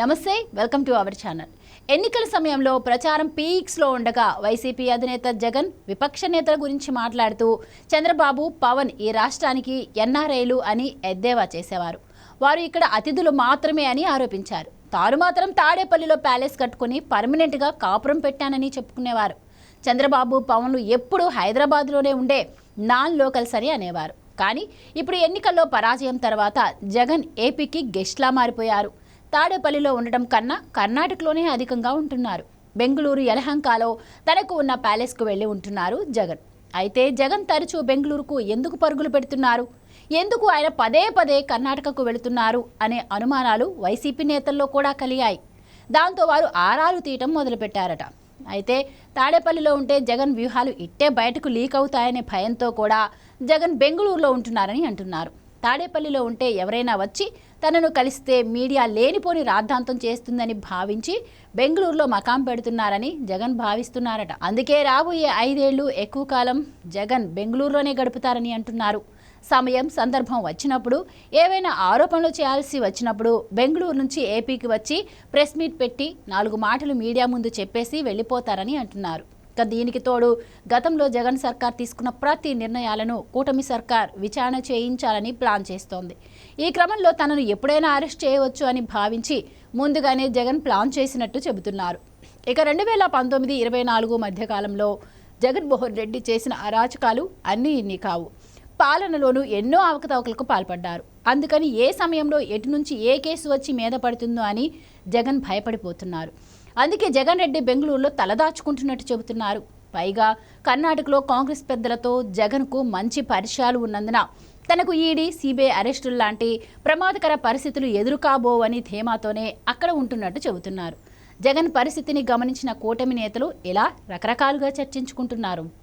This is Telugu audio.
నమస్తే వెల్కమ్ టు అవర్ ఛానల్. ఎన్నికల సమయంలో ప్రచారం పీక్స్లో ఉండగా వైసీపీ అధినేత జగన్ విపక్ష నేతల గురించి మాట్లాడుతూ చంద్రబాబు పవన్ ఈ రాష్ట్రానికి ఎన్ఆర్ఐలు అని ఎద్దేవా చేసేవారు. వారు ఇక్కడ అతిథులు మాత్రమే అని ఆరోపించారు. తాను మాత్రం తాడేపల్లిలో ప్యాలెస్ కట్టుకుని పర్మనెంట్గా కాపురం పెట్టానని చెప్పుకునేవారు. చంద్రబాబు పవన్లు ఎప్పుడూ హైదరాబాద్లోనే ఉండే నాన్ లోకల్స్ అని అనేవారు. కానీ ఇప్పుడు ఎన్నికల్లో పరాజయం తర్వాత జగన్ ఏపీకి గెస్ట్లా మారిపోయారు. తాడేపల్లిలో ఉండటం కన్నా కర్ణాటకలోనే అధికంగా ఉంటున్నారు. బెంగళూరు యలహంకలో తనకు ఉన్న ప్యాలెస్కు వెళ్ళి ఉంటున్నారు జగన్. అయితే జగన్ తరచూ బెంగళూరుకు ఎందుకు పరుగులు పెడుతున్నారు? ఎందుకు ఆయన పదే పదే కర్ణాటకకు వెళుతున్నారు? అనే అనుమానాలు వైసీపీ నేతల్లో కూడా కలిగాయి. దాంతో వారు ఆరాలు తీయటం మొదలుపెట్టారట. అయితే తాడేపల్లిలో ఉంటే జగన్ వ్యూహాలు ఇట్టే బయటకు లీక్ అవుతాయనే భయంతో కూడా జగన్ బెంగళూరులో ఉంటున్నారని అంటున్నారు. తాడేపల్లిలో ఉంటే ఎవరైనా వచ్చి తనను కలిస్తే మీడియా లేనిపోని రాద్ధాంతం చేస్తుందని భావించి బెంగళూరులో మకాం పెడుతున్నారని జగన్ భావిస్తున్నారట. అందుకే రాబోయే ఐదేళ్ళు ఎక్కువ కాలం జగన్ బెంగళూరులోనే గడుపుతారని అంటున్నారు. సమయం సందర్భం వచ్చినప్పుడు ఏవైనా ఆరోపణలు చేయాల్సి వచ్చినప్పుడు బెంగళూరు నుంచి ఏపీకి వచ్చి ప్రెస్ మీట్ పెట్టి నాలుగు మాటలు మీడియా ముందు చెప్పేసి వెళ్ళిపోతారని అంటున్నారు. ఇక దీనికి తోడు గతంలో జగన్ సర్కార్ తీసుకున్న ప్రతి నిర్ణయాలను కూటమి సర్కార్ విచారణ చేయించాలని ప్లాన్ చేస్తోంది. ఈ క్రమంలో తనను ఎప్పుడైనా అరెస్ట్ చేయవచ్చు అని భావించి ముందుగానే జగన్ ప్లాన్ చేసినట్టు చెబుతున్నారు. ఇక రెండు వేల పంతొమ్మిది ఇరవై నాలుగు మధ్యకాలంలో జగన్మోహన్ రెడ్డి చేసిన అరాచకాలు అన్నీ ఇన్ని కావు. పాలనలోనూ ఎన్నో అవకతవకలకు పాల్పడ్డారు. అందుకని ఏ సమయంలో ఎటు నుంచి ఏ కేసు వచ్చి మీద పడుతుందో అని జగన్ భయపడిపోతున్నారు. అందుకే జగన్ రెడ్డి బెంగళూరులో తలదాచుకుంటున్నట్టు చెబుతున్నారు. పైగా కర్ణాటకలో కాంగ్రెస్ పెద్దలతో జగన్కు మంచి పరిచయాలు ఉన్నందున తనకు ఈడీ సిబిఐ అరెస్టులు లాంటి ప్రమాదకర పరిస్థితులు ఎదురు కాబోవని ధీమాతోనే అక్కడ ఉంటున్నట్టు చెబుతున్నారు. జగన్ పరిస్థితిని గమనించిన కూటమి నేతలు ఇలా రకరకాలుగా చర్చించుకుంటున్నారు.